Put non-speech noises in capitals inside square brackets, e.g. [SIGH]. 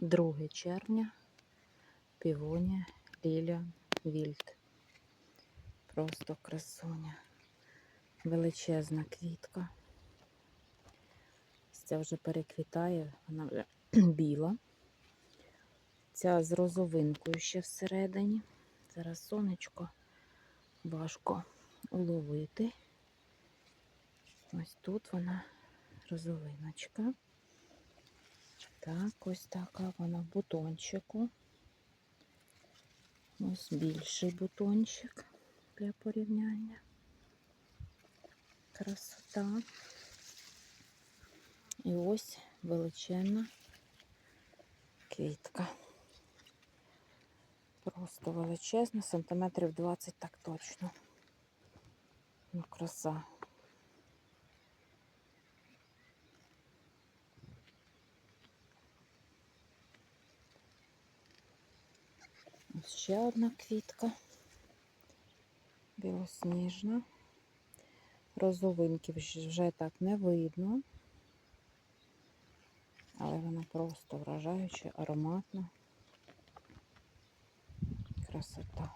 2 червня, півонія, лілія, вільт. Просто красуня. Величезна квітка. Ця вже переквітає, вона вже [CLEARS THROAT] біла. Ця з розовинкою ще всередині. Зараз сонечко важко уловити. Ось тут вона розовиночка. Так, ось така вона в бутончику. Ось більший бутончик для порівняння. Красота. І ось величезна квітка. Просто величезна, сантиметрів 20 так точно. Ну, краса. Ось ще одна квітка. Білосніжна. Розовинки вже так не видно. Але вона просто вражаюча, ароматна. Красота.